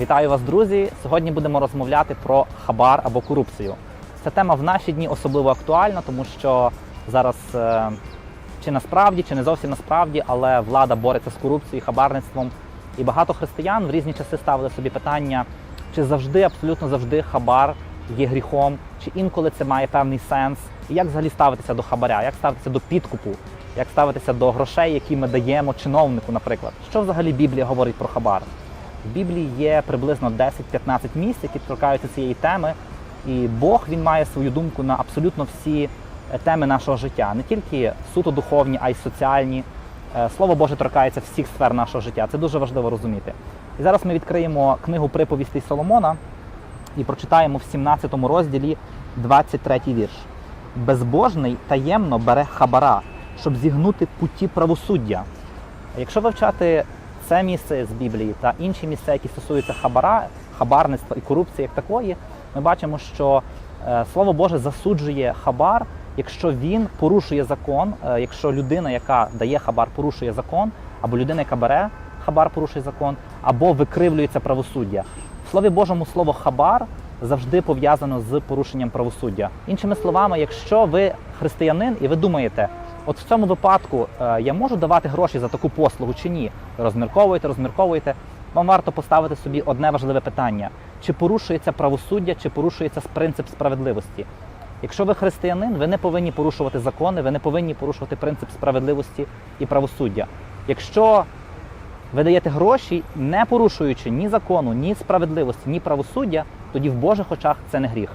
Вітаю вас, друзі! Сьогодні будемо розмовляти про хабар або корупцію. Ця тема в наші дні особливо актуальна, тому що зараз е, чи насправді, чи не зовсім насправді, але влада бореться з корупцією, хабарництвом. І багато християн в різні часи ставили собі питання, чи завжди, абсолютно завжди хабар є гріхом, чи інколи це має певний сенс, і як взагалі ставитися до хабаря, як ставитися до підкупу, як ставитися до грошей, які ми даємо чиновнику, наприклад. Що взагалі Біблія говорить про хабар? В Біблії є приблизно 10-15 місць, які торкаються цієї теми, і Бог він має свою думку на абсолютно всі е, теми нашого життя, не тільки суто духовні, а й соціальні. Е, Слово Боже торкається всіх сфер нашого життя. Це дуже важливо розуміти. І зараз ми відкриємо книгу приповістей Соломона і прочитаємо в 17 розділі 23 вірш. Безбожний таємно бере хабара, щоб зігнути путі правосуддя. Якщо вивчати це місце з Біблії та інші місця, які стосуються хабара, хабарництва і корупції як такої, ми бачимо, що е, Слово Боже засуджує хабар, якщо він порушує закон, е, якщо людина, яка дає хабар, порушує закон, або людина, яка бере хабар, порушує закон, або викривлюється правосуддя. В Слові Божому слово хабар завжди пов'язано з порушенням правосуддя. Іншими словами, якщо ви християнин і ви думаєте, от в цьому випадку е, я можу давати гроші за таку послугу чи ні? Розмірковуєте, розмірковуєте. Вам варто поставити собі одне важливе питання: чи порушується правосуддя, чи порушується принцип справедливості? Якщо ви християнин, ви не повинні порушувати закони, ви не повинні порушувати принцип справедливості і правосуддя. Якщо ви даєте гроші, не порушуючи ні закону, ні справедливості, ні правосуддя, тоді в Божих очах це не гріх.